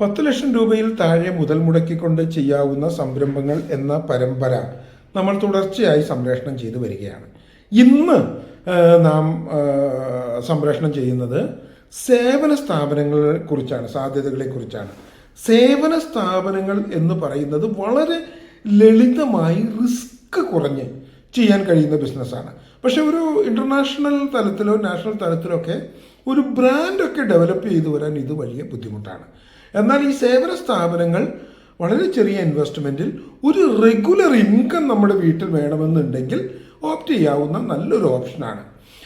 പത്ത് ലക്ഷം രൂപയിൽ താഴെ മുതൽ മുടക്കിക്കൊണ്ട് ചെയ്യാവുന്ന സംരംഭങ്ങൾ എന്ന പരമ്പര നമ്മൾ തുടർച്ചയായി സംപ്രേഷണം ചെയ്തു വരികയാണ്. ഇന്ന് നാം സംപ്രേഷണം ചെയ്യുന്നത് സേവന സ്ഥാപനങ്ങളെ കുറിച്ചാണ് സാധ്യതകളെ കുറിച്ചാണ്. സേവന സ്ഥാപനങ്ങൾ എന്ന് പറയുന്നത് വളരെ ലളിതമായി റിസ്ക് കുറഞ്ഞ് ചെയ്യാൻ കഴിയുന്ന ബിസിനസ്സാണ്. പക്ഷെ ഒരു ഇന്റർനാഷണൽ തലത്തിലോ നാഷണൽ തലത്തിലോ ഒക്കെ ഒരു ബ്രാൻഡൊക്കെ ഡെവലപ്പ് ചെയ്തു വരാൻ ഇത് വലിയ ബുദ്ധിമുട്ടാണ്. എന്നാൽ ഈ സേവന സ്ഥാപനങ്ങൾ വളരെ ചെറിയ ഇൻവെസ്റ്റ്മെന്റിൽ ഒരു റെഗുലർ ഇൻകം നമ്മുടെ വീട്ടിൽ വേണമെന്നുണ്ടെങ്കിൽ ഓപ്റ്റ് ചെയ്യാവുന്ന നല്ലൊരു ഓപ്ഷനാണ്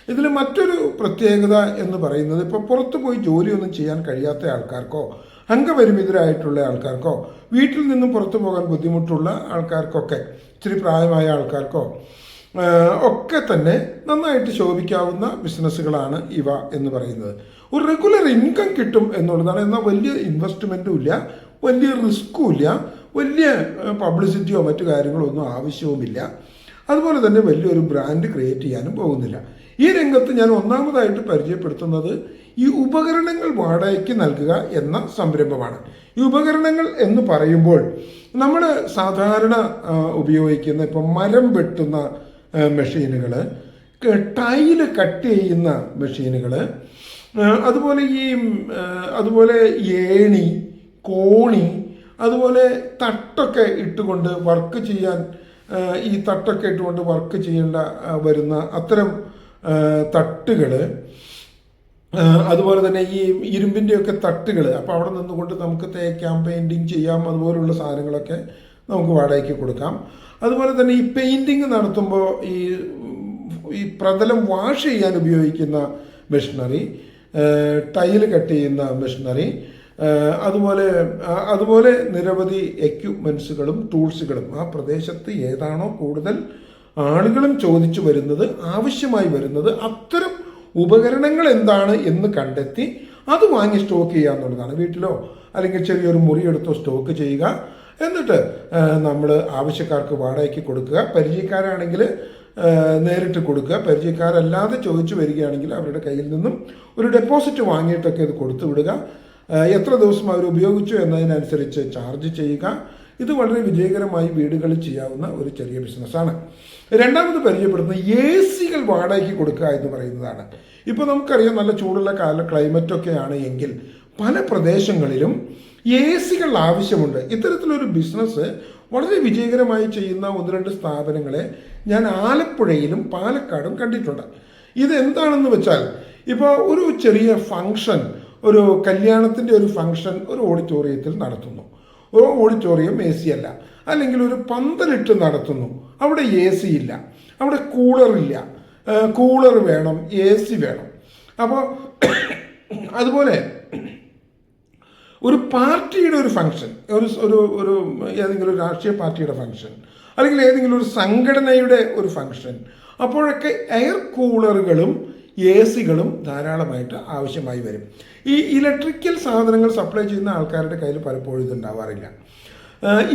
ഇതിൽ മറ്റൊരു പ്രത്യേകത എന്ന് പറയുന്നത് ഇപ്പോൾ പുറത്തു പോയി ജോലിയൊന്നും ചെയ്യാൻ കഴിയാത്ത ആൾക്കാർക്കോ അംഗപരിമിതരായിട്ടുള്ള ആൾക്കാർക്കോ വീട്ടിൽ നിന്നും പുറത്തു പോകാൻ ബുദ്ധിമുട്ടുള്ള ആൾക്കാർക്കൊക്കെ ഇച്ചിരി പ്രായമായ ആൾക്കാർക്കോ ഒക്കെ തന്നെ നന്നായിട്ട് ശോഭിക്കാവുന്ന ബിസിനസ്സുകളാണ് ഇവ എന്ന് പറയുന്നത്. ഒരു റെഗുലർ ഇൻകം കിട്ടും എന്നുള്ളതാണ്. എന്നാൽ വലിയ ഇൻവെസ്റ്റ്മെന്റും ഇല്ല വലിയ റിസ്ക്കും ഇല്ല വലിയ പബ്ലിസിറ്റിയോ മറ്റു കാര്യങ്ങളോ ഒന്നും ആവശ്യവുമില്ല. അതുപോലെ തന്നെ വലിയൊരു ബ്രാൻഡ് ക്രിയേറ്റ് ചെയ്യാനും പോകുന്നില്ല. ഈ രംഗത്ത് ഞാൻ ഒന്നാമതായിട്ട് പരിചയപ്പെടുത്തുന്നത് ഈ ഉപകരണങ്ങൾ വാടകയ്ക്ക് നൽകുക എന്ന സംരംഭമാണ്. ഈ ഉപകരണങ്ങൾ എന്ന് പറയുമ്പോൾ നമ്മൾ സാധാരണ ഉപയോഗിക്കുന്ന ഇപ്പം മരം വെട്ടുന്ന മെഷീനുകൾ ടൈൽ കട്ട് ചെയ്യുന്ന മെഷീനുകൾ അതുപോലെ ഈ അതുപോലെ ഏണി കോണി അതുപോലെ തട്ടൊക്കെ ഇട്ടുകൊണ്ട് വർക്ക് ചെയ്യാൻ ഈ തട്ടൊക്കെ ഇട്ടുകൊണ്ട് വർക്ക് ചെയ്യേണ്ട വരുന്ന അത്തരം തട്ടുകൾ അതുപോലെ തന്നെ ഈ ഇരുമ്പിന്റെയൊക്കെ തട്ടുകൾ അപ്പോൾ അവിടെ നിന്നുകൊണ്ട് നമുക്ക് തേക്കാം പെയിന്റിങ് ചെയ്യാം അതുപോലുള്ള സാധനങ്ങളൊക്കെ നമുക്ക് വാടകയ്ക്ക് കൊടുക്കാം. അതുപോലെ തന്നെ ഈ പെയിന്റിങ് നടത്തുമ്പോൾ ഈ ഈ പ്രതലം വാഷ് ചെയ്യാൻ ഉപയോഗിക്കുന്ന മെഷീനറി ടൈൽ കട്ട് ചെയ്യുന്ന മെഷീനറി അതുപോലെ അതുപോലെ നിരവധി എക്യുപ്മെൻസുകളും ടൂൾസുകളും ആ പ്രദേശത്ത് ഏതാണോ കൂടുതൽ ആളുകളും ചോദിച്ചു വരുന്നത് ആവശ്യമായി വരുന്നത് അത്തരം ഉപകരണങ്ങൾ എന്താണ് എന്ന് കണ്ടെത്തി അത് വാങ്ങി സ്റ്റോക്ക് ചെയ്യുക എന്നുള്ളതാണ് വീട്ടിലോ അല്ലെങ്കിൽ ചെറിയൊരു മുറിയെടുത്തോ സ്റ്റോക്ക് ചെയ്യുക. എന്നിട്ട് നമ്മൾ ആവശ്യക്കാർക്ക് വാടകയ്ക്ക് കൊടുക്കുക. പരിചയക്കാരാണെങ്കിൽ നേരിട്ട് കൊടുക്കുക. പരിചയക്കാരല്ലാതെ ചോദിച്ചു വരികയാണെങ്കിൽ അവരുടെ കയ്യിൽ നിന്നും ഒരു ഡെപ്പോസിറ്റ് വാങ്ങിയിട്ടൊക്കെ ഇത് കൊടുത്തു വിടുക. എത്ര ദിവസം അവർ ഉപയോഗിച്ചു എന്നതിനനുസരിച്ച് ചാർജ് ചെയ്യുക. ഇത് വളരെ വിജയകരമായി വീടുകളിൽ ചെയ്യാവുന്ന ഒരു ചെറിയ ബിസിനസ്സാണ് രണ്ടാമത് പരിചയപ്പെടുന്നത് എ സികൾ വാടകയ്ക്ക് കൊടുക്കുക എന്ന് പറയുന്നതാണ്. ഇപ്പോൾ നമുക്കറിയാം നല്ല ചൂടുള്ള കാല ക്ലൈമറ്റൊക്കെയാണ് എങ്കിൽ പല പ്രദേശങ്ങളിലും എ സികൾ ആവശ്യമുണ്ട്. ഇത്തരത്തിലൊരു ബിസിനസ് വളരെ വിജയകരമായി ചെയ്യുന്ന ഒന്ന് രണ്ട് സ്ഥാപനങ്ങളെ ഞാൻ ആലപ്പുഴയിലും പാലക്കാടും കണ്ടിട്ടുണ്ട്. ഇതെന്താണെന്ന് വെച്ചാൽ ഇപ്പോൾ ഒരു ചെറിയ ഫങ്ഷൻ ഒരു കല്യാണത്തിന്റെ ഒരു ഫങ്ഷൻ ഒരു ഓഡിറ്റോറിയത്തിൽ നടത്തുന്നു. ഒരു ഓഡിറ്റോറിയം എ സി അല്ല. അല്ലെങ്കിൽ ഒരു പന്തലിട്ട് നടത്തുന്നു. അവിടെ എ സി ഇല്ല. അവിടെ കൂളറില്ല കൂളർ വേണം എ സി വേണം. അപ്പോൾ അതുപോലെ ഒരു പാർട്ടിയുടെ ഒരു ഫംഗ്ഷൻ ഒരു ഒരു ഒരു ഏതെങ്കിലും ഒരു രാഷ്ട്രീയ പാർട്ടിയുടെ ഫംഗ്ഷൻ അല്ലെങ്കിൽ ഏതെങ്കിലും ഒരു സംഘടനയുടെ ഒരു ഫംഗ്ഷൻ അപ്പോഴൊക്കെ എയർ കൂളറുകളും എ സികളും ധാരാളമായിട്ട് ആവശ്യമായി വരും. ഈ ഇലക്ട്രിക്കൽ സാധനങ്ങൾ സപ്ലൈ ചെയ്യുന്ന ആൾക്കാരുടെ കയ്യിൽ പലപ്പോഴും ഇതുണ്ടാവാറില്ല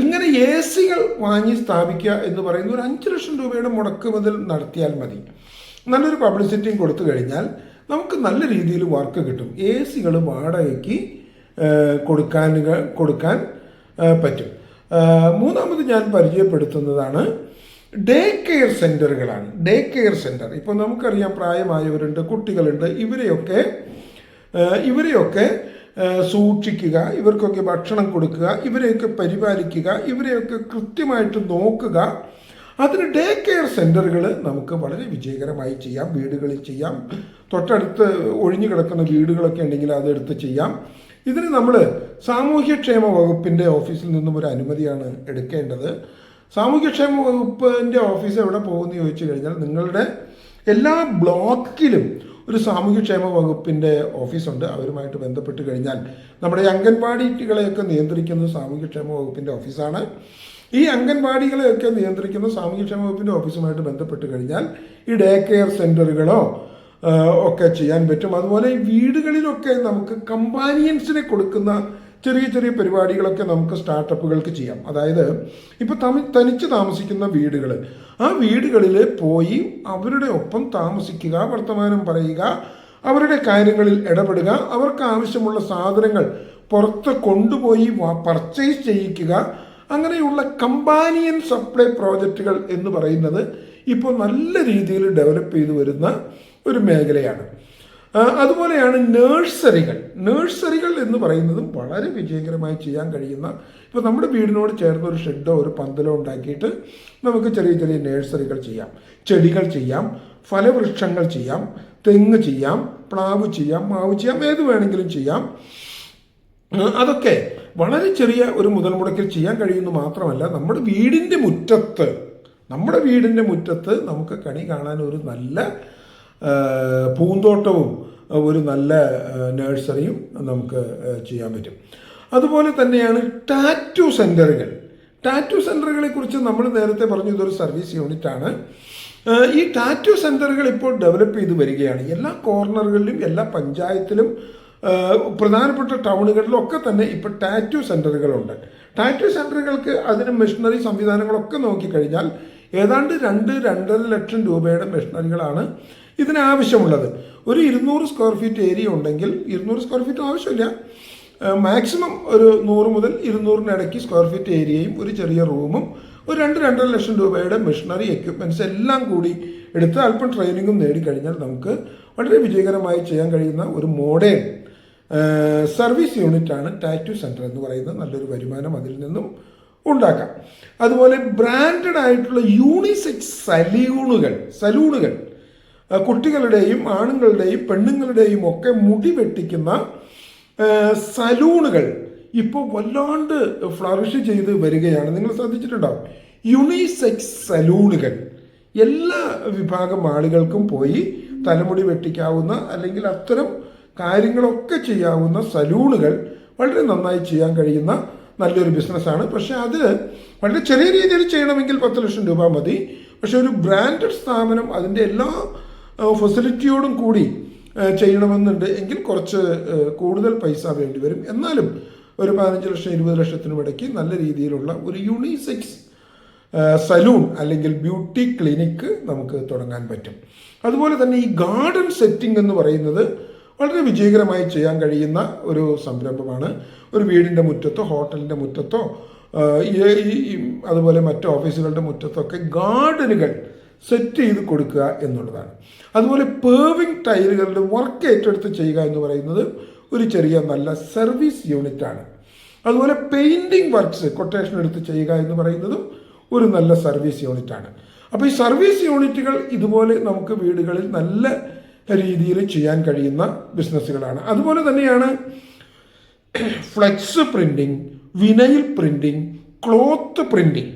ഇങ്ങനെ എ സികൾ വാങ്ങി സ്ഥാപിക്കുക എന്ന് പറയുന്ന ഒരു അഞ്ച് ലക്ഷം രൂപയുടെ മുടക്ക് മുതൽ നടത്തിയാൽ മതി. നല്ലൊരു പബ്ലിസിറ്റിയും കൊടുത്തു കഴിഞ്ഞാൽ നമുക്ക് നല്ല രീതിയിൽ വർക്ക് കിട്ടും. എ സികൾ വാടകയ്ക്ക് കൊടുക്കാൻ കൊടുക്കാൻ പറ്റും. മൂന്നാമത് ഞാൻ പരിചയപ്പെടുത്തുന്നതാണ് ഡേ കെയർ സെന്ററുകളാണ് ഡേ കെയർ സെന്റർ ഇപ്പോൾ നമുക്കറിയാം പ്രായമായവരുണ്ട് കുട്ടികളുണ്ട് ഇവരെയൊക്കെ ഇവരെയൊക്കെ സൂക്ഷിക്കുക ഇവർക്കൊക്കെ ഭക്ഷണം കൊടുക്കുക ഇവരെയൊക്കെ പരിപാലിക്കുക ഇവരെയൊക്കെ കൃത്യമായിട്ട് നോക്കുക. അതിന് ഡേ കെയർ സെന്ററുകൾ നമുക്ക് വളരെ വിജയകരമായി ചെയ്യാം. വീടുകളിൽ ചെയ്യാം. തൊട്ടടുത്ത് ഒഴിഞ്ഞു കിടക്കുന്ന വീടുകളൊക്കെ ഉണ്ടെങ്കിൽ അതെടുത്ത് ചെയ്യാം. ഇതിന് നമ്മൾ സാമൂഹ്യക്ഷേമ വകുപ്പിന്റെ ഓഫീസിൽ നിന്നും ഒരു അനുമതിയാണ് എടുക്കേണ്ടത്. സാമൂഹ്യക്ഷേമ വകുപ്പിന്റെ ഓഫീസ് എവിടെ പോകുമെന്ന് ചോദിച്ചു കഴിഞ്ഞാൽ നിങ്ങളുടെ എല്ലാ ബ്ലോക്കിലും ഒരു സാമൂഹ്യക്ഷേമ വകുപ്പിന്റെ ഓഫീസുണ്ട്. അവരുമായിട്ട് ബന്ധപ്പെട്ട് കഴിഞ്ഞാൽ നമ്മുടെ അംഗൻവാടികളെയൊക്കെ നിയന്ത്രിക്കുന്നത് സാമൂഹ്യക്ഷേമ വകുപ്പിന്റെ ഓഫീസാണ്. ഈ അംഗൻവാടികളെയൊക്കെ നിയന്ത്രിക്കുന്ന സാമൂഹ്യക്ഷേമ വകുപ്പിന്റെ ഓഫീസുമായിട്ട് ബന്ധപ്പെട്ട് കഴിഞ്ഞാൽ ഈ ഡേ കെയർ സെന്ററുകളോ ഒക്കെ ചെയ്യാൻ പറ്റും. അതുപോലെ വീടുകളിലൊക്കെ നമുക്ക് കമ്പാനിയൻസിനെ കൊടുക്കുന്ന ചെറിയ ചെറിയ പരിപാടികളൊക്കെ നമുക്ക് സ്റ്റാർട്ടപ്പുകൾക്ക് ചെയ്യാം. അതായത് ഇപ്പോൾ തമി തനിച്ച് താമസിക്കുന്ന വീടുകൾ ആ വീടുകളിൽ പോയി അവരുടെ ഒപ്പം താമസിക്കുക വർത്തമാനം പറയുക അവരുടെ കാര്യങ്ങളിൽ ഇടപെടുക അവർക്ക് ആവശ്യമുള്ള സാധനങ്ങൾ പുറത്ത് കൊണ്ടുപോയി പർച്ചേസ് ചെയ്യിക്കുക അങ്ങനെയുള്ള കമ്പാനിയൻ സപ്ലൈ പ്രോജക്റ്റുകൾ എന്ന് പറയുന്നത് ഇപ്പോൾ നല്ല രീതിയിൽ ഡെവലപ്പ് ചെയ്തു വരുന്ന ഒരു മേഖലയാണ്. അതുപോലെയാണ് നേഴ്സറികൾ നേഴ്സറികൾ എന്ന് പറയുന്നതും വളരെ വിജയകരമായി ചെയ്യാൻ കഴിയുന്ന ഇപ്പോൾ നമ്മുടെ വീടിനോട് ചേർന്ന് ഒരു ഷെഡോ ഒരു പന്തലോ ഉണ്ടാക്കിയിട്ട് നമുക്ക് ചെറിയ ചെറിയ നേഴ്സറികൾ ചെയ്യാം. ചെടികൾ ചെയ്യാം ഫലവൃക്ഷങ്ങൾ ചെയ്യാം തെങ്ങ് ചെയ്യാം പ്ലാവ് ചെയ്യാം മാവ് ചെയ്യാം ഏത് വേണമെങ്കിലും ചെയ്യാം. അതൊക്കെ വളരെ ചെറിയ ഒരു മുതൽ മുടക്കിൽ ചെയ്യാൻ കഴിയുന്നു മാത്രമല്ല നമ്മുടെ വീടിന്റെ മുറ്റത്ത് നമ്മുടെ വീടിന്റെ മുറ്റത്ത് നമുക്ക് കണി കാണാൻ ഒരു നല്ല പൂന്തോട്ടവും ഒരു നല്ല നഴ്സറിയും നമുക്ക് ചെയ്യാൻ പറ്റും. അതുപോലെ തന്നെയാണ് ടാറ്റു സെന്ററുകൾ ടാറ്റു സെന്ററുകളെ കുറിച്ച് നമ്മൾ നേരത്തെ പറഞ്ഞു ഇതൊരു സർവീസ് യൂണിറ്റ് ആണ്. ഈ ടാറ്റു സെന്ററുകൾ ഇപ്പോൾ ഡെവലപ്പ് ചെയ്ത് വരികയാണ്. എല്ലാ കോർണറുകളിലും എല്ലാ പഞ്ചായത്തിലും പ്രധാനപ്പെട്ട ടൗണുകളിലും ഒക്കെ തന്നെ ഇപ്പോൾ ടാറ്റു സെന്ററുകളുണ്ട് ടാറ്റു സെന്ററുകൾക്ക് അതിന് മെഷീനറി സംവിധാനങ്ങളൊക്കെ നോക്കിക്കഴിഞ്ഞാൽ ഏതാണ്ട് രണ്ട് രണ്ടര ലക്ഷം രൂപയുടെ മെഷീനറികളാണ് ഇതിനാവശ്യമുള്ളത്. ഒരു ഇരുന്നൂറ് സ്ക്വയർ ഫീറ്റ് ഏരിയ ഉണ്ടെങ്കിൽ ഇരുന്നൂറ് സ്ക്വയർ ഫീറ്റ് ആവശ്യമില്ല. മാക്സിമം ഒരു നൂറ് മുതൽ ഇരുന്നൂറിനിടയ്ക്ക് സ്ക്വയർ ഫീറ്റ് ഏരിയയും ഒരു ചെറിയ റൂമും ഒരു രണ്ട് രണ്ടര ലക്ഷം രൂപയുടെ മെഷീനറി എക്യുപ്മെന്റ്സ് എല്ലാം കൂടി എടുത്ത് അല്പം ട്രെയിനിങ്ങും നേടിക്കഴിഞ്ഞാൽ നമുക്ക് വളരെ വിജയകരമായി ചെയ്യാൻ കഴിയുന്ന ഒരു മോഡേൺ സർവീസ് യൂണിറ്റാണ് ടാറ്റു സെന്റർ എന്ന് പറയുന്നത്. നല്ലൊരു വരുമാനം അതിൽ നിന്നും ഉണ്ടാക്കാം. അതുപോലെ ബ്രാൻഡഡ് ആയിട്ടുള്ള യൂണിസെക്സ് സലൂണുകൾ സലൂണുകൾ കുട്ടികളുടെയും ആണുങ്ങളുടെയും പെണ്ണുങ്ങളുടെയും ഒക്കെ മുടി വെട്ടിക്കുന്ന സലൂണുകൾ ഇപ്പോൾ വല്ലാണ്ട് ഫ്ലറിഷ് ചെയ്ത് വരികയാണ്. നിങ്ങൾ ശ്രദ്ധിച്ചിട്ടുണ്ടാവും യുണിസെക്സ് സലൂണുകൾ എല്ലാ വിഭാഗം ആളുകൾക്കും പോയി തലമുടി വെട്ടിക്കാവുന്ന അല്ലെങ്കിൽ അത്തരം കാര്യങ്ങളൊക്കെ ചെയ്യാവുന്ന സലൂണുകൾ വളരെ നന്നായി ചെയ്യാൻ കഴിയുന്ന നല്ലൊരു ബിസിനസ്സാണ്. പക്ഷേ അത് വളരെ ചെറിയ രീതിയിൽ ചെയ്യണമെങ്കിൽ പത്ത് ലക്ഷം രൂപ മതി. പക്ഷെ ഒരു ബ്രാൻഡഡ് സ്ഥാപനം അതിന്റെ എല്ലാ ഫെസിലിറ്റിയോടും കൂടി ചെയ്യണമെന്നുണ്ട് എങ്കിൽ കുറച്ച് കൂടുതൽ പൈസ വേണ്ടി വരും. എന്നാലും ഒരു പതിനഞ്ച് ലക്ഷം ഇരുപത് ലക്ഷത്തിനും ഇടയ്ക്ക് നല്ല രീതിയിലുള്ള ഒരു യൂണിസെക്സ് സലൂൺ അല്ലെങ്കിൽ ബ്യൂട്ടി ക്ലിനിക്ക് നമുക്ക് തുടങ്ങാൻ പറ്റും. അതുപോലെ തന്നെ ഈ ഗാർഡൻ സെറ്റിംഗ് എന്ന് പറയുന്നത് വളരെ വിജയകരമായി ചെയ്യാൻ കഴിയുന്ന ഒരു സംരംഭമാണ്. ഒരു വീടിന്റെ മുറ്റത്തോ ഹോട്ടലിന്റെ മുറ്റത്തോ അതുപോലെ മറ്റ് ഓഫീസുകളുടെ മുറ്റത്തൊക്കെ ഗാർഡനുകൾ സെറ്റ് ചെയ്ത് കൊടുക്കുക എന്നുള്ളതാണ്. അതുപോലെ പേവിങ് ടൈലുകളുടെ വർക്ക് ഏറ്റെടുത്ത് ചെയ്യുക എന്ന് പറയുന്നത് ഒരു ചെറിയ നല്ല സർവീസ് യൂണിറ്റാണ്. അതുപോലെ പെയിന്റിങ് വർക്ക്സ് കൊട്ടേഷൻ എടുത്ത് ചെയ്യുക എന്ന് പറയുന്നതും ഒരു നല്ല സർവീസ് യൂണിറ്റാണ്. അപ്പോൾ ഈ സർവീസ് യൂണിറ്റുകൾ ഇതുപോലെ നമുക്ക് വീടുകളിൽ നല്ല രീതിയിൽ ചെയ്യാൻ കഴിയുന്ന ബിസിനസ്സുകളാണ്. അതുപോലെ തന്നെയാണ് flex printing vinyl printing cloth printing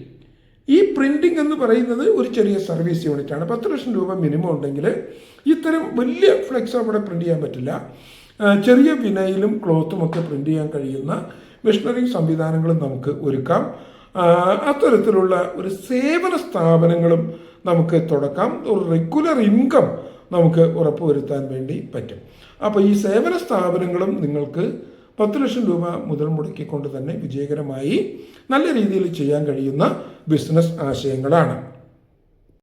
ഈ പ്രിന്റിംഗ് എന്ന് പറയുന്നത് ഒരു ചെറിയ സർവീസ് യൂണിറ്റ് ആണ് പത്ത് ലക്ഷം രൂപ മിനിമം ഉണ്ടെങ്കിൽ ഇത്തരം വലിയ ഫ്ലെക്സ് അവിടെ പ്രിന്റ് ചെയ്യാൻ പറ്റില്ല. ചെറിയ വിനയിലും ക്ലോത്തും ഒക്കെ പ്രിന്റ് ചെയ്യാൻ കഴിയുന്ന മെഷീനറി സംവിധാനങ്ങളും നമുക്ക് ഒരുക്കാം. അത്തരത്തിലുള്ള ഒരു സേവന സ്ഥാപനങ്ങളും നമുക്ക് തുടക്കാം. ഒരു റെഗുലർ ഇൻകം നമുക്ക് ഉറപ്പുവരുത്താൻ വേണ്ടി പറ്റും. അപ്പോൾ ഈ സേവന സ്ഥാപനങ്ങളും നിങ്ങൾക്ക് പത്ത് ലക്ഷം രൂപ മുതൽ മുടക്കിക്കൊണ്ട് തന്നെ വിജയകരമായി നല്ല രീതിയിൽ ചെയ്യാൻ കഴിയുന്ന ബിസിനസ് ആശയങ്ങളാണ്.